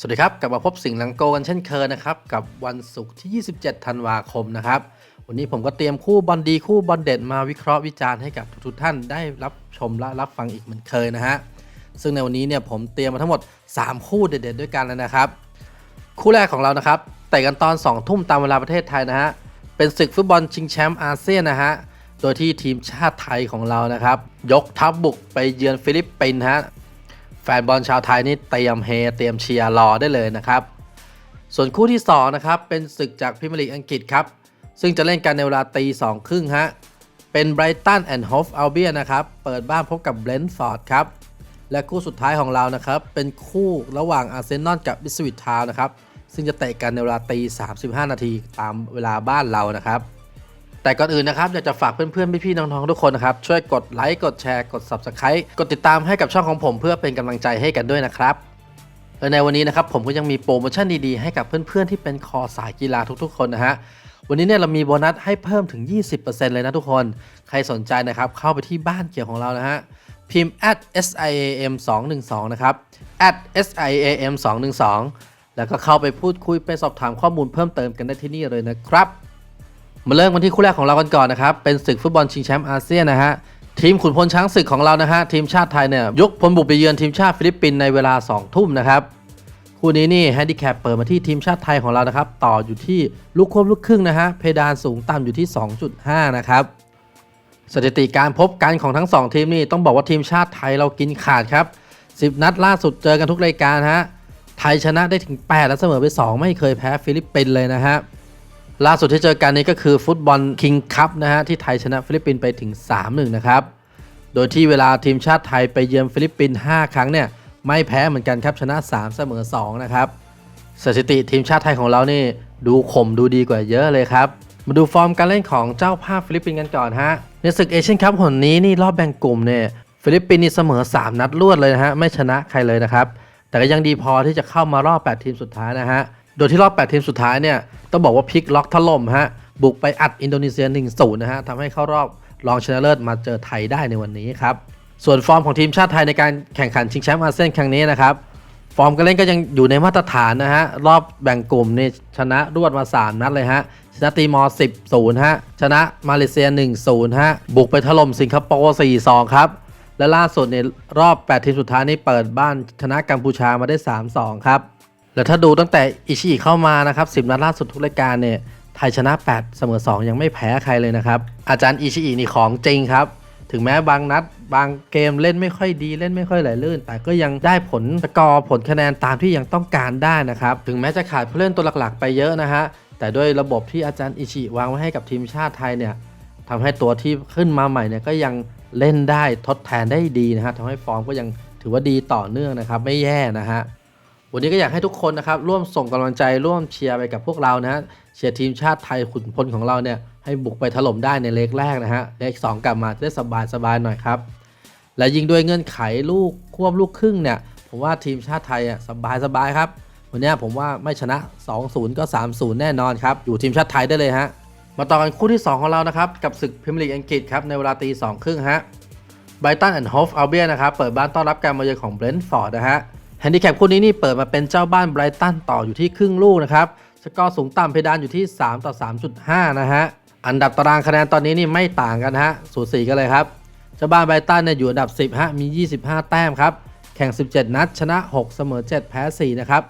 สวัสดีครับกลับมาพบสิ่งหลังโกกันเช่นเคยนะครับกับวันศุกร์ที่ 27 ธันวาคมนะครับวันนี้ผมก็เตรียมคู่บอลดีคู่บอลเด็ดมาวิเคราะห์วิจารณ์ให้กับทุกๆท่านได้รับชมและรับฟังอีกเหมือนเคยนะฮะซึ่งในวันนี้เนี่ยผมเตรียมมาทั้งหมด 3 คู่เด็ดๆด้วยกันเลยนะครับ คู่แรกของเรานะครับแต่กันตอน 2 ทุ่มตามเวลาประเทศไทยนะฮะเป็นศึกฟุตบอลชิงแชมป์อาเซียนนะฮะโดยที่ทีมชาติไทยของเรานะครับยกทัพบุกไปเยือนฟิลิปปินส์ฮะ ฟนบอลชาวไทยนี่เตรียมเฮเตรียมเชียร์รอได้เลยนะครับ ส่วนคู่ที่2นะครับเป็นศึกจากพรีเมียร์ลีกอังกฤษครับ ซึ่งจะเล่นกันในเวลาตีสองครึ่งฮะ เป็นไบรตันแอนด์โฮฟอัลเบียนะครับ เปิดบ้านพบกับเบรนท์ฟอร์ดครับ และคู่สุดท้ายของเรานะครับ เป็นคู่ระหว่างอาร์เซนอลกับบิสวิตทาวนะครับ ซึ่งจะเตะกันในเวลาตี35นาทีตามเวลาบ้านเรานะครับ แต่ก่อนอื่นนะครับอยากจะฝากเพื่อนๆพี่ๆน้องๆทุกคนนะครับช่วยกดไลค์กดแชร์กด Subscribe กดติดตามให้กับช่องของผมเพื่อเป็นกำลังใจให้กันด้วยนะครับและในวันนี้นะครับผมก็ยังมีโปรโมชั่นดีๆให้กับเพื่อนๆที่เป็นคอสายกีฬาทุกๆ คนนะฮะวันนี้เนี่ยเรามีโบนัสให้เพิ่มถึง 20%เลยนะทุกคน ใครสนใจนะครับเข้าไปที่บ้านเกี่ยวของเรานะฮะพิมพ์ at siam 2 1 2นะครับ at siam 2 1 2แล้วก็เข้าไปพูดคุยไปสอบถามข้อมูลเพิ่มเติมกันได้ที่นี่เลยนะครับ มาเริ่มกันที่คู่แรกของเรากันก่อนนะครับ เป็นศึกฟุตบอลชิงแชมป์อาเซียนนะฮะทีมขุนพลช้างศึกของเรานะฮะทีมชาติไทยเนี่ยยกพลบุกไปเยือนทีมชาติฟิลิปปินส์ในเวลา 2 ทุ่มนะครับคู่นี้นี่แฮนดิแคปเปิดมาที่ทีมชาติไทยของเรานะครับต่ออยู่ที่ลูกควบลูกครึ่งนะฮะเพดานสูงต่ำอยู่ที่ 2.5 นะครับสถิติการพบกันของทั้ง 2 ทีมนี่ต้องบอกว่าทีมชาติไทยเรากินขาดครับ 10 นัดล่าสุดเจอกันทุกรายการฮะไทยชนะได้ถึง 8 และเสมอไป 2 ไม่เคยแพ้ฟิลิปปินส์เลยนะฮะ ล่าสุดที่เจอกันนี้ก็คือฟุตบอลคิงคัพนะฮะที่ไทยชนะฟิลิปปินส์ไปถึง 3-1 นะครับ โดยที่เวลาทีมชาติไทยไปเยือนฟิลิปปินส์5 ครั้งเนี่ยไม่แพ้เหมือนกันครับชนะ 3 เสมอ 2 นะครับ สถิติทีมชาติไทยของเรานี่ดูข่มดูดีกว่าเยอะเลยครับ มาดูฟอร์มการเล่นของเจ้าภาพฟิลิปปินส์กันก่อนฮะในศึกเอเชียนคัพหนนี้นี่รอบแบ่งกลุ่มเนี่ยฟิลิปปินส์นี่เสมอ 3 นัดรวดเลยนะฮะไม่ชนะใครเลยนะครับแต่ก็ยังดีพอที่จะเข้ามารอบ 8 ทีมสุดท้ายนะฮะโดยที่รอบ 8 ทีมสุดท้ายเนี่ย ต้องบอกว่าพลิกล็อกถล่มฮะ บุกไปอัดอินโดนีเซีย1-0นะฮะทำให้เข้ารอบรองชนะเลิศมาเจอไทยได้ในวันนี้ครับ ส่วนฟอร์มของทีมชาติไทยในการแข่งขันชิงแชมป์อาเซียนครั้งนี้นะครับ ฟอร์มการเล่นก็ยังอยู่ในมาตรฐานนะฮะ รอบแบ่งกลุ่มนี่ชนะรวดมา 3 นัดเลยฮะ ชนะตีมอร์10 0ฮะ ชนะมาเลเซีย 1 0ฮะ บุกไปถล่มสิงคโปร์4 2 ครับ และล่าสุดในรอบ 8 ทีมสุดท้ายนี่เปิดบ้านชนะกัมพูชามาได้ 3 2 ครับ แล้วถ้าดูตั้งแต่อิชิอิเข้ามานะครับ10 นัดล่าสุดทุกรายการเนี่ยไทยชนะ 8 เสมอ 2 ยังไม่แพ้ใครเลยนะครับ อาจารย์อิชิอินี่ของจริงครับ ถึงแม้บางนัด บางเกมเล่นไม่ค่อยดีเล่นไม่ค่อยไหลลื่น แต่ก็ยังได้ผลสกอร์ผลคะแนนตามที่ยังต้องการได้นะครับ ถึงแม้จะขาดผู้เล่นตัวหลักๆ ไปเยอะนะฮะแต่ด้วยระบบที่อาจารย์อิชิวางไว้ให้กับทีมชาติไทยเนี่ยทำให้ตัวที่ขึ้นมาใหม่เนี่ยก็ยังเล่นได้ทดแทนได้ดีนะฮะทำให้ฟอร์มก็ยังถือว่าดีต่อเนื่องนะครับ ไม่แย่นะฮะ วันนี้ก็อยากให้ทุกคนนะครับร่วมส่งกำลังใจร่วมเชียร์ไปกับพวกเรานะฮะเชียร์ทีมชาติไทยขุนพลของเราเนี่ยให้บุกไปถล่มได้ในเลกแรกนะฮะเลกสองกลับมาจะได้สบายสบายหน่อยครับและยิงด้วยเงื่อนไขลูกควบลูกครึ่งเนี่ยผมว่าทีมชาติไทยอะสบายสบายครับวันนี้ผมว่าไม่ชนะ 2-0 ก็ 3-0 แน่นอนครับ อยู่ทีมชาติไทยได้เลยฮะ มาต่อกันคู่ที่ 2 ของเรานะครับ กับศึกพรีเมียร์ลีกอังกฤษครับ ในเวลาตีสองครึ่งฮะไบรตันแอนด์โฮฟอัลเบียนะครับ เปิดบ้านต้อนรับการมาเยือนของเบรนท์ฟอร์ดนะฮะ แฮนดิแคปคู่นี้นี่เปิดมาเป็นเจ้าบ้านไบรตันต่ออยู่ที่ครึ่งลูกนะครับ สกอร์สูงต่ำเพดานอยู่ที่ 3 ต่อ 3.5 นะฮะ อันดับตารางคะแนนตอนนี้นี่ไม่ต่างกันฮะ สูสีกันเลยครับ เจ้าบ้านไบรตันเนี่ยอยู่อันดับ 10 ฮะ มี 25 แต้มครับ แข่ง 17 นัด ชนะ 6 เสมอ 7 แพ้ 4 นะครับ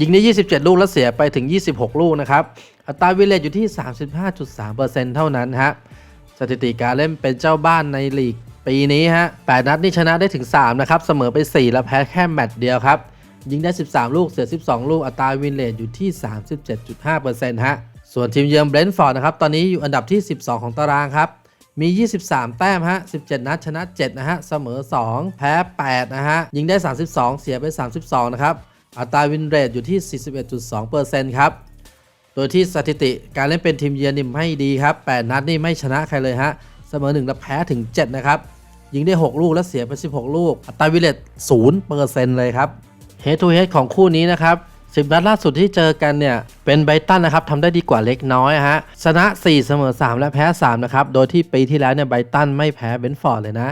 ยิงได้ 27 ลูกแล้วเสียไปถึง 26 ลูกนะครับ อัตราวิเลตอยู่ที่ 35.3%เท่านั้นฮะ สถิติการเล่นเป็นเจ้าบ้านในลีก ปีนี้ฮะ8นัดนี่ชนะได้ถึง 3 นะครับ เสมอไป 4 แล้วแพ้แค่แมตช์เดียวครับ ยิงได้ 13 ลูกเสีย 12 ลูก อัตราวินเลตอยู่ที่ 37.5%ฮะ ส่วนทีมเยือนเบรนท์ฟอร์ดนะครับ ตอนนี้อยู่อันดับที่ 12 ของตารางครับ มี 23 แต้มฮะ 17 นัดชนะ 7 นะฮะ เสมอ 2 แพ้ 8 นะฮะ ยิงได้ 32 เสียไป 32 นะครับ อัตราวินเรทอยู่ที่ 41.2%ครับ โดยที่สถิติการเล่นเป็นทีมเยือนนี่ไม่ดีครับ 8 นัดนี่ไม่ชนะใครเลยฮะ เสมอ 1 และแพ้ถึง 7 นะครับ ยิงได้ 6 ลูกและเสียไป 16 ลูก อัตราวิเศษศูนย์เปอร์เซ็นต์เลยครับเฮดทูเฮดของคู่นี้นะครับสิบนัดล่าสุดที่เจอกันเนี่ย เป็นไบตันนะครับทำได้ดีกว่าเล็กน้อยฮะชนะ 4 เสมอ 3 และแพ้ 3 นะครับ โดยที่ปีที่แล้วเนี่ยไบตันไม่แพ้เบนฟอร์ดเลยนะ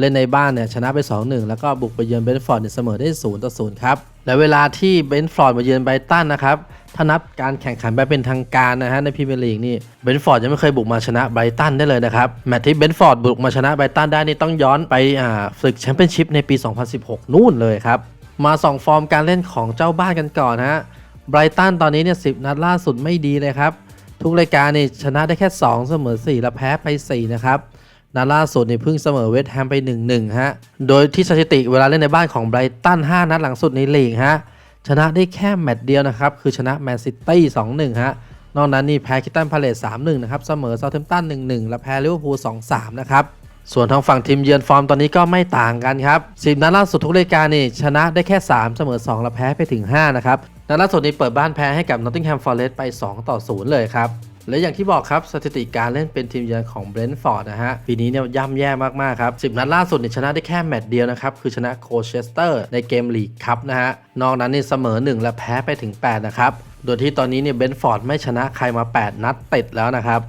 เล่นในบ้านเนี่ยชนะไป 2-1 แล้วก็บุกไปเยือนเบนฟอร์ดเนี่ยเสมอได้0ต่อ0ครับและเวลาที่เบนฟอร์ดมาเยือนไบรตันนะครับถ้านับการแข่งขันแบบเป็นทางการนะฮะในพรีเมียร์ลีกนี่เบนฟอร์ดยังไม่เคยบุกมาชนะไบรตันได้เลยนะครับ แมตช์ที่เบนฟอร์ดบุกมาชนะไบรตันได้นี่ต้องย้อนไปอ่าศึกแชมเปี้ยนชิพในปี 2016 นู่นเลยครับ มาส่องฟอร์มการเล่นของเจ้าบ้านกันก่อนฮะไบรตันตอนนี้เนี่ยสินัดล่าสุดไม่ดีเลยครับ ทุกรายการนี่ชนะได้แค่ 2 เสมอ 4 และแพ้ไป 4 นะครับ นัดล่าสุดนี่เพิ่งเสมอเวสต์แฮมไป 1-1 ฮะ โดยที่สถิติเวลาเล่นในบ้านของไบรตัน 5 นัดหลังสุดในลีกฮะ ชนะได้แค่แมตช์เดียวนะครับ คือชนะแมนซิตี้2-1 ฮะ นอกนั้นนี่แพ้คิตตันพาเลส3-1 นะครับ เสมอเซาท์แฮมตัน 1-1 และแพ้ลิเวอร์พูล 2-3 นะครับ ส่วนทางฝั่งทีมเยือนฟอร์มตอนนี้ก็ไม่ต่างกันครับ10นัดล่าสุดทุกรายการนี่ชนะได้แค่ 3 เสมอ 2 และแพ้ไปถึง 5 นะครับ นัดล่าสุดนี้เปิดบ้านแพ้ให้กับ Nottingham Forest ไป 2 ต่อ 0 เลยครับ และอย่างที่บอกครับสถิติการเล่นเป็นทีมเยือนของเบรนท์ฟอร์ดนะฮะปีนี้เนี่ยย่ำแย่มากๆครับ10 นัดล่าสุดเนี่ยชนะได้แค่แมตช์เดียวนะครับคือชนะโคเชสเตอร์ในเกมลีกคัพนะฮะนอกนั้นนี่เสมอ 1 และแพ้ไปถึง 8 นะครับโดยที่ตอนนี้เนี่ยเบรนท์ฟอร์ดไม่ชนะใครมา 8 นัดติดแล้วนะครับ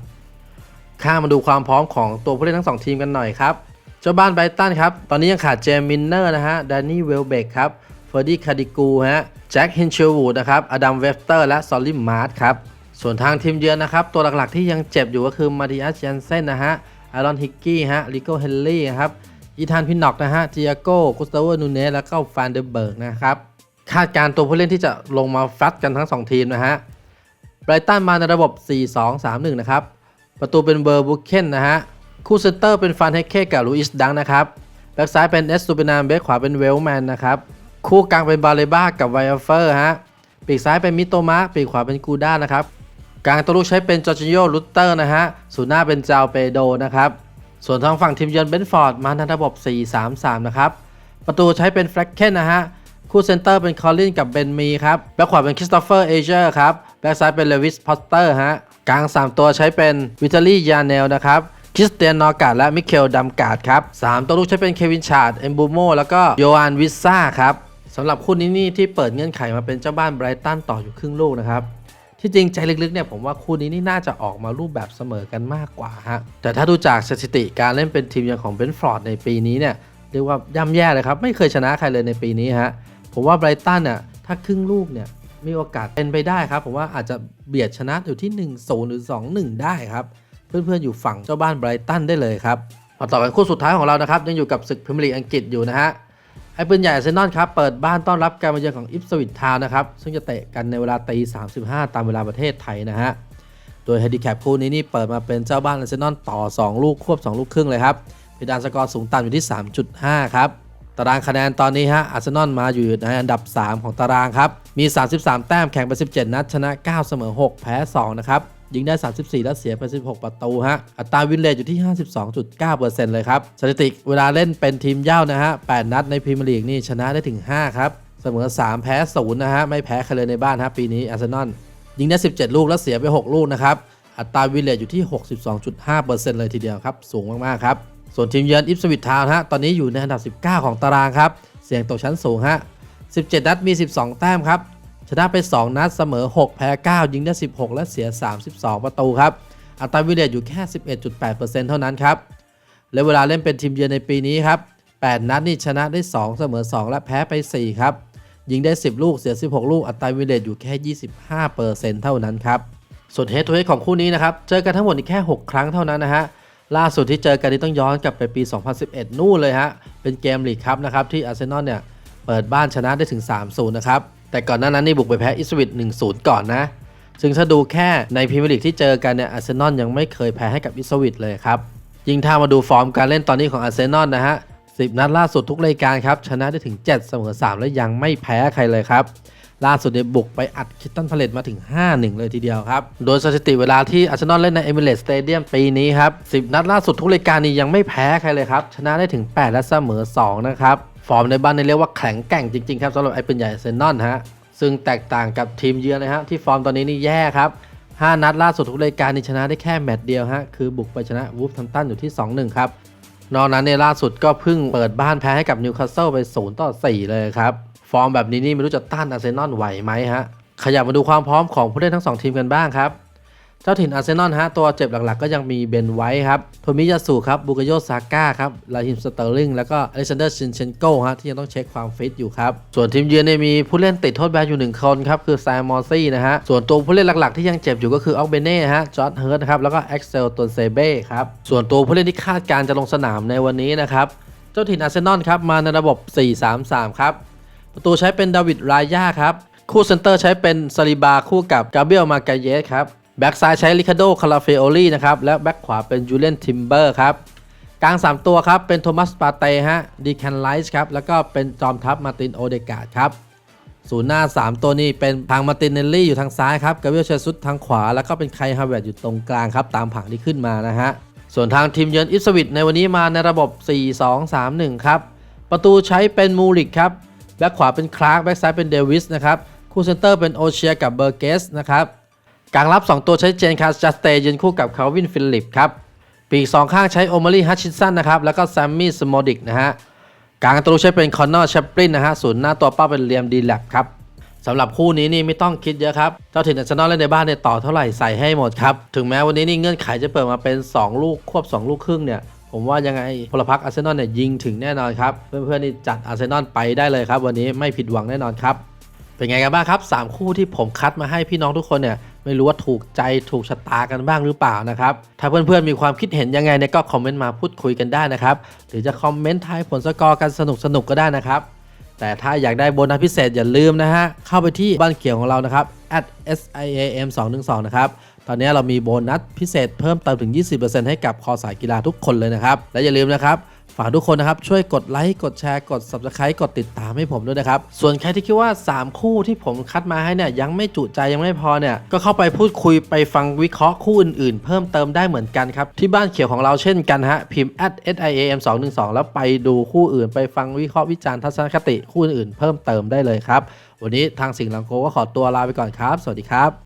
ข้ามมาดูความพร้อมของตัวผู้เล่นทั้ง 2 ทีมกันหน่อยครับเจ้าบ้านไบรตันครับตอนนี้ยังขาดเจมมินเนอร์นะฮะแดนนี่เวลเบกครับเฟอร์ดี้คาดิกูฮะแจ็คฮินเชลวูดนะครับอดัมเวฟเตอร์และซอลลิมมาร์ทครับ ส่วนทางทีมเยือนนะครับ ตัวหลักๆที่ยังเจ็บอยู่ก็คือมาติอัสยันเซนนะฮะอารอนฮิกกี้ฮะลิโกเฮนรี่ครับอีธานพินน็อกนะฮะจิอาโก้กุสตาโวนูเนสแล้วก็ฟานเดอร์เบิร์กนะครับคาดการ์ตัวผู้เล่นที่จะลงมาฟัดกันทั้ง 2 ทีมนะฮะไบรตันมาในระบบ 4-2-3-1 นะครับ ประตูเป็นเบอร์บุคเคนนะฮะ คู่เซนเตอร์เป็นฟันเฮกเกกับลูอิสดังนะครับ แบ็กซ้ายเป็นเอสตูเปนามเบ็กขวาเป็นเวลแมนนะครับ คู่กลางเป็นบาเลบ้ากับไวเฟอร์ฮะ ปีกซ้ายเป็นมิโตมะ ปีกขวาเป็นกูด้านะครับ กลางตัวลูกใช้เป็นจอร์จิโยลุตเตอร์นะฮะศูนย์หน้าเป็นจาวเปโดนะครับ ส่วนทางฝั่งทีมเยือนเบนฟอร์ดมาในระบบ 4-3-3 นะครับ ประตูใช้เป็นแฟร็กเคนนะฮะ คู่เซนเตอร์เป็นคอลลินกับเบนมีครับ แบ็คขวาเป็นคริสโตเฟอร์เอเจอร์ครับ แบ็คซ้ายเป็นเลวิสพอสเตอร์ฮะ กลาง 3 ตัวใช้เป็นวิตาลียาเนลนะครับคริสเตียนนอร์กาดและมิเคลดัมกาดครับ3ตัวลูกใช้เป็นเควินชาร์ดเอมบูโมแล้วก็โยอันวิซ่าครับสำหรับคู่นี้นี่ที่เปิดเงื่อนไขมาเป็นเจ้าบ้านไบรตันต่ออยู่ครึ่งลูกนะครับ ที่จริงใจลึกๆเนี่ยผมว่าคู่นี้นี่น่าจะออกมารูปแบบเสมอกันมากกว่าฮะแต่ถ้าดูจากสถิติการเล่นเป็นทีมอย่างของเบนฟอร์ดในปีนี้เนี่ยเรียกว่าย่ำแย่เลยครับ ไม่เคยชนะใครเลยในปีนี้ฮะผมว่าไบรตันเนี่ยถ้าครึ่งลูกเนี่ยมีโอกาสเป็นไปได้ครับ ผมว่าอาจจะเบียดชนะอยู่ที่ 1-0 หรือ 2-1 ได้ครับ เพื่อนๆอยู่ฝั่งเจ้าบ้านไบรตันได้เลยครับมาต่อกันคู่สุดท้ายของเรานะครับยังอยู่กับศึกพรีเมียร์ลีกอังกฤษอยู่นะฮะ ไอ้ปืนใหญ่อาร์เซนอลครับ เปิดบ้านต้อนรับการมาเยือนของอิฟสวิตทาวนะครับ ซึ่งจะเตะกันในเวลาตี35ตามเวลาประเทศไทยนะฮะ โดยเฮดิแคปคู่นี้นี่เปิดมาเป็นเจ้าบ้านอาร์เซนอลต่อ 2 ลูกควบ 2 ลูกครึ่งเลยครับเพดานสกอร์สูงต่ำอยู่ที่ 3.5 ครับ ตารางคะแนนตอนนี้ฮะอาร์เซนอลมาอยู่ในอันดับ 3 ของตารางครับ มี 33 แต้มแข่งไป 17 นัดชนะ 9 เสมอ 6 แพ้ 2 นะครับ ยิงได้ 34 แล้วเสียไป 16 ประตูฮะ อัตราวินเลทอยู่ที่ 52.9%เลยครับ สถิติเวลาเล่นเป็นทีมเย่านะฮะ 8 นัดในพรีเมียร์ลีกนี่ชนะได้ถึง 5 ครับ เสมอ 3 แพ้ 0 นะฮะ ไม่แพ้ใครเลยในบ้านฮะปีนี้อาร์เซนอลยิงได้ 17 ลูกแล้วเสียไป 6 ลูกนะครับ อัตราวินเลทอยู่ที่ 62.5%เลยทีเดียวครับ สูงมากๆครับ ส่วนทีมเยือนอิฟสวิตทาวน์ฮะ ตอนนี้อยู่ในอันดับ 19 ของตารางครับ เสี่ยงตกชั้นสูงฮะ 17 นัดมี 12 แต้มครับ ชนะไป 2 นัดเสมอ 6 แพ้ 9 ยิงได้ 16 และเสีย 32 ประตูครับ อัตราวิเลทอยู่แค่ 11.8%เท่านั้นครับ และเวลาเล่นเป็นทีมเยือนในปีนี้ครับ 8 นัดนี่ชนะได้ 2 เสมอ 2 และแพ้ไป 4 ครับ ยิงได้ 10 ลูกเสีย 16 ลูก อัตราวิเลทอยู่แค่ 25%เท่านั้นครับ ส่วนเฮดทูเฮดของคู่นี้นะครับ เจอกันทั้งหมดีแค่ 6 ครั้งเท่านั้นนะฮะ ล่าสุดที่เจอกันนี่ต้องย้อนกลับไปปี 2011 นู่นเลยฮะ เป็นเกมลีกครับนะครับที่อาร์เซนอลเนี่ย เปิดบ้านชนะได้ถึง3-0นะครับ แต่ก่อนหน้านั้นนี่บุกไปแพ้อิสวิต1-0 ก่อนนะ ซึ่งถ้าดูแค่ในพรีเมียร์ลีกที่เจอกันเนี่ยอาร์เซนอลยังไม่เคยแพ้ให้กับอิสวิตเลยครับ ยิ่งถ้ามาดูฟอร์มการเล่นตอนนี้ของอาร์เซนอลนะฮะ10 นัดล่าสุดทุกรายการครับ ชนะได้ถึง 7 เสมอ 3 และยังไม่แพ้ใครเลยครับ ล่าสุดเนี่ยบุกไปอัดคิตตันพาเลตมาถึง 5-1 เลยทีเดียวครับ โดยสถิติเวลาที่อาร์เซนอลเล่นในเอมิเรตสเตเดียมปีนี้ครับ 10 นัดล่าสุดทุกรายการนี้ยังไม่แพ้ใครเลยครับ ชนะได้ถึง 8 และเสมอ 2 นะครับ ร์มในบ้านนี่เรียกว่าแข็งแกร่งจริงๆครับสำหรับไอ้ปืนใหญ่เซนนอลฮะซึ่งแตกต่างกับทีมเยือนนะฮะที่ฟอร์มตอนนี้นี่แย่ครับ 5 นัดล่าสุดทุกรายการนี่ชนะได้แค่แมตช์เดียวฮะคือบุกไปชนะวูฟทัมตันอยู่ที่ 2-1 ครับ นอกนั้นเนี่ยล่าสุดก็เพิ่งเปิดบ้านแพ้ให้กับนิวคาสเซิลไป 0 ต่อ 4 เลยครับ ฟอร์มแบบนี้นี่ไม่รู้จะต้านอาร์เซนอลไหวไหมฮะขยับมาดูความพร้อมของผู้เล่นทั้ง 2 ทีมกันบ้างครับ เจ้าถิ่นอาร์เซนอลฮะตัวเจ็บหลักๆ ก็ยังมีเบนไวท์ครับโทมิยาสุครับบูกโยซาก้าครับลาฮิมสเตอร์ลิงแล้วก็อเล็กซานเดอร์ชินเชนโกฮะที่ยังต้องเช็คความฟิตอยู่ครับ ส่วนทีมเยือนเนี่ยมีผู้เล่นติดโทษแบนอยู่หนึ่งคนครับ คือแซมมอร์ซี่นะฮะ ส่วนตัวผู้เล่นหลักๆ ที่ยังเจ็บอยู่ก็คือออกเบเน่ฮะจอร์ดเฮิร์ตครับแล้วก็เอ็กเซลตัวเซเบ้ครับส่วนตัวผู้เล่นที่คาดการจะลงสนามในวันนี้นะครับเจ้าถิ่นอาร์เซนอลครับมาในระบบ 4-3-3 ครับประตูใช้เป็นดาวิดรายาครับคู่เซนเตอร์ใช้เป็นซาลิบาคู่กับกาเบรียลมากาเยสครับ แบ็กซ้ายใช้ลิคาโดคาราเฟโอลีนะครับ และแบ็กขวาเป็นจูเลียนทิมเบอร์ครับ กลาง 3 ตัวครับ เป็นโทมัสปาเต้ฮะดีแคนไลส์ครับ แล้วก็เป็นจอมทัพมาตินโอเดกาดครับศูนย์หน้า 3 ตัวนี้เป็นทางมาตินเนลลี่อยู่ทางซ้ายครับกาเบรียลเชซุสทางขวา แล้วก็เป็นไคฮาเวร์ตอยู่ตรงกลางครับ ตามผังที่ขึ้นมานะฮะ ส่วนทางทีมเยือนอิสวิตในวันนี้มาในระบบ 4-2-3-1 ครับ ประตูใช้เป็นมูริกครับ แบ็คขวาเป็นคลาร์ก แบ็คซ้ายเป็นเดวิสนะครับ คู่เซนเตอร์เป็นโอเชียกับเบอร์เกสนะครับ กลางรับ 2 ตัวใช้เจนคาสจัสเตยืนคู่กับคาวินฟิลิปครับปีก2ข้างใช้โอมารีฮัชชินสันนะครับแล้วก็แซมมี่สโมดิกนะฮะกลางตัวใช้เป็นคอนนอร์แชปลินนะฮะศูนย์หน้าตัวเป้าเป็นเลียมดีแลบครับสำหรับคู่นี้นี่ไม่ต้องคิดเยอะครับเจ้าถิ่นอาร์เซนอลเล่นในบ้านเนี่ยต่อเท่าไหร่ใส่ให้หมดครับถึงแม้วันนี้นี่เงื่อนไขจะเปิดมาเป็น 2 ลูกควบ 2 ลูกครึ่งเนี่ยผมว่ายังไงพลพรรคอาร์เซนอลเนี่ยยิงถึงแน่นอนครับเพื่อนๆนี่จัดอาร์เซนอลไปได้เลยครับ วันนี้ไม่ผิดหวังแน่นอนครับเป็นไงกันบ้างครับ 3 คู่ที่ผมคัดมาให้พี่น้องทุกคนเนี่ย ไม่รู้ว่าถูกใจถูกชะตากันบ้างหรือเปล่านะครับ ถ้าเพื่อนๆมีความคิดเห็นยังไงเนี่ยก็คอมเมนต์มาพูดคุยกันได้นะครับ หรือจะคอมเมนต์ทายผลสกอร์กันสนุกๆก็ได้นะครับ แต่ถ้าอยากได้โบนัสพิเศษอย่าลืมนะฮะ เข้าไปที่บ้านเขียวของเรานะครับ at siam 2 1 2นะครับ ตอนนี้เรามีโบนัสพิเศษเพิ่มเติมถึง 20%ให้กับคอสายกีฬาทุกคนเลยนะครับ และอย่าลืมนะครับ ฝากทุกคนนะครับ ช่วยกดไลค์กดแชร์กด Subscribe กดติดตามให้ผมด้วยนะครับ ส่วนใครที่คิดว่า 3 คู่ที่ผมคัดมาให้เนี่ยยังไม่จุใจยังไม่พอเนี่ย ก็เข้าไปพูดคุยไปฟังวิเคราะห์คู่อื่นๆ เพิ่มเติมได้เหมือนกันครับ ที่บ้านเขียวของเราเช่นกันฮะ พิมพ์ siam 2 1 2 แล้วไปดูคู่อื่น ไปฟังวิเคราะห์วิจารณ์ทัศนคติคู่อื่นๆเพิ่มเติมได้เลยครับวันนี้ทางสิงห์ลังโกก็ขอตัวลาไปก่อนครับ สวัสดีครับ